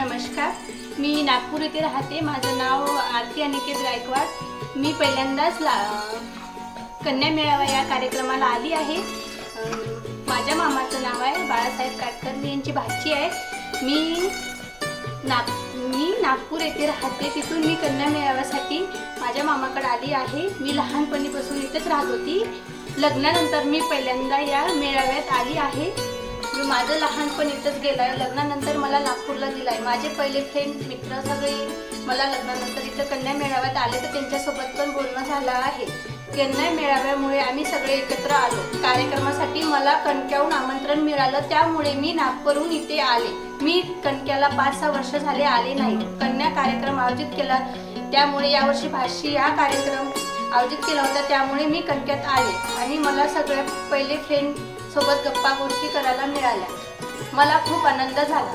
नमस्कार. मी नागपूर येथे राहते. माझं नाव आरती अनिकेत गायकवाड. मी पहिल्यांदाच ला कन्या मेळावा या कार्यक्रमाला आली आहे. माझ्या मामाचं नाव आहे बाळासाहेब काटकर. यांची भाची आहे. मी नाग मी नागपूर येथे राहते. तिथून मी कन्या मेळाव्यासाठी माझ्या मामाकडे आली आहे. मी लहानपणीपासून इथेच राहत होती. लग्नानंतर मी पहिल्यांदा या मेळाव्यात आली आहे. मी माझं लहानपण इथंच गेलं आहे लग्नानंतर मला नागपूरला दिलं आहे माझे पहिले फ्रेंड मित्र सगळे मला लग्नानंतर इथं कन्या मेळाव्यात आले तर त्यांच्यासोबत पण बोलणं झालं आहे. कन्या मेळाव्यामुळे आम्ही सगळे एकत्र आलो. कार्यक्रमासाठी मला कणक्याहून आमंत्रण मिळालं. त्यामुळे मी नागपूरहून इथे आले. मी कणक्याला पाच सहा वर्ष झाले आले नाही. कन्या कार्यक्रम आयोजित केला. त्यामुळे यावर्षी भाषी हा कार्यक्रम आयोजित केला होता त्यामुळे मी कणक्यात आले आणि मला सगळ्या पहिले फ्रेंड सोबत गप्पा गोष्टी करायला मिळाल्या. मला खूप आनंद झाला.